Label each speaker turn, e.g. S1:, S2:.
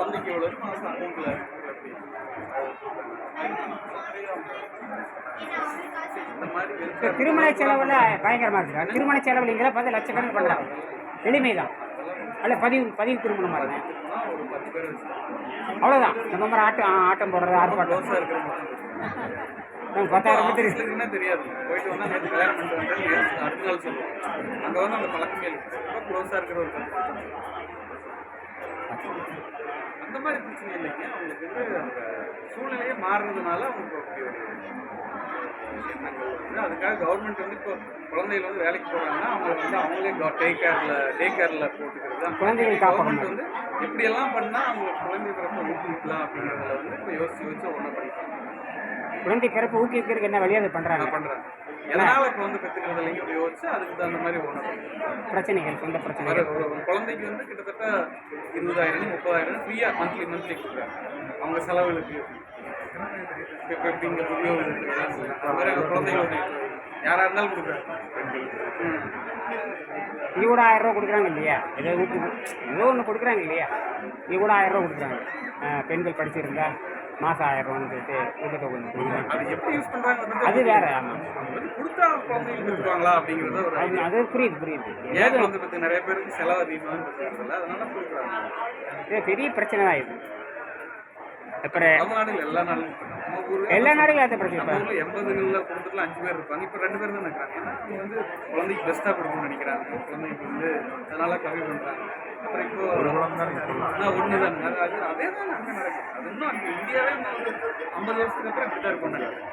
S1: குழந்தைக்கு எவ்வளோ மாதம் அமௌண்ட்டில்
S2: திருமண செலவில் பயங்கரமாக இருக்குது திருமண செலவில் இங்கே பார்த்து லட்சக்கணக்கு பண்ணுறாங்க எளிமை தான் அல்ல பதிவு பதிவு திருமணம் மாதிரி
S1: ஒரு பத்து பேர் வச்சுருக்கோம்
S2: அவ்வளோதான் நம்ம மாதிரி ஆட்டம் ஆட்டம் போடுறது ஆர்ப்பாட்டம் நம்ம பத்தாயிரம்
S1: ஆஃபீஸ்ல தெரியாது. போயிட்டு வந்தா நேற்று கல்யாணம் பண்ணிட்டு வந்தேன் அடுத்த நாள் சொல்லுவோம். அங்கே வந்து அந்த பழக்கமே இல்லை. ரொம்ப க்ளோஸாக இருக்கிற ஒரு கருத்து அந்த மாதிரி பிரச்சனை இல்லைங்க. அவங்களுக்கு வந்து அந்த சூழ்நிலையே மாறுறதுனால அவங்களுக்கு அப்படி ஒரு எண்ணங்கள் அதுக்காக கவர்மெண்ட் வந்து இப்போ குழந்தைகள் வந்து வேலைக்கு போகிறாங்கன்னா அவங்க வந்து அவங்களே டே கேரில் டே கேரில் போட்டுக்கிறது
S2: குழந்தைகள்.
S1: கவர்மெண்ட் வந்து எப்படியெல்லாம் பண்ணால் அவங்க குழந்தை பிறப்பை ஊக்குவிக்கலாம் அப்படிங்கிறதுல வந்து இப்போ யோசிச்சு யோசிச்சு ஒன்றா பண்ணிக்கலாம்.
S2: குழந்தை பிறப்பு ஊக்குவிக்கிறதுக்கு என்ன வழியாக அதை பண்ணுறாங்க
S1: பண்றேன். எதனால இல்லைங்க யோசிச்சு அதுக்கு தகுந்த மாதிரி ஒன்று
S2: பிரச்சனைகள் சொந்த
S1: குழந்தைக்கு வந்து கிட்டத்தட்ட இருபதாயிரம் முப்பதாயிரம் ஃப்ரீயாக மந்த்லி மந்த்லி கொடுக்குறாங்க. அவங்க செலவுகளுக்கு. இப்போ இப்போ இங்கே புதிய அந்த மாதிரி அந்த குழந்தைகள் யாராக இருந்தாலும் கொடுக்குறாங்க.
S2: ஆயிரம் ரூபா இல்லையா? ஏதோ ஊக்கு ஏதோ ஒன்று கொடுக்குறாங்க இல்லையா? கூட ஆயிரம் ரூபா கொடுக்குறாங்க. பெண்கள் படிச்சிருந்தா மாதம் ஆயிரம் ரூபான்னு சொல்லிட்டு ஒன்று கொடுக்குறாங்க
S1: அது எப்படி யூஸ் பண்ணுறாங்க
S2: அது வேற ஆமாம்
S1: கொடுத்தா பெற்றுக்குவாங்களா அப்படிங்கிறத ஒரு
S2: அது அது புரியுது புரியுது.
S1: ஏன் பற்றி நிறைய பேருக்கு செலவு அதிகமாக இருக்கிறதில்ல அதனால கொடுக்குறாங்க.
S2: இது பெரிய பிரச்சனை தான் இது. அப்புறம்
S1: நம்ம நாடுகள் எல்லா நாடுகளும்
S2: எல்லா நாடுகளும் அந்த பிரச்சனை
S1: எண்பதுகளில் குடும்பத்துல அஞ்சு பேர் இருப்பாங்க. இப்போ ரெண்டு பேர் தான் இருக்கிறாங்க ஏன்னா அவங்க வந்து குழந்தைக்கு பெஸ்ட்டாக கொடுக்கணும்னு நினைக்கிறாங்க. குழந்தைக்கு வந்து அதனால கம்மி பண்ணுறாங்க அப்புறம் இப்போ ஒரு குழந்தை ஒன்று தான். அது அதே தான் அங்கே நடக்குது. அது இன்னும் அங்கே இந்தியாவே ஐம்பது வருஷத்துக்கு அப்புறம் இப்படி தான் இருக்கும்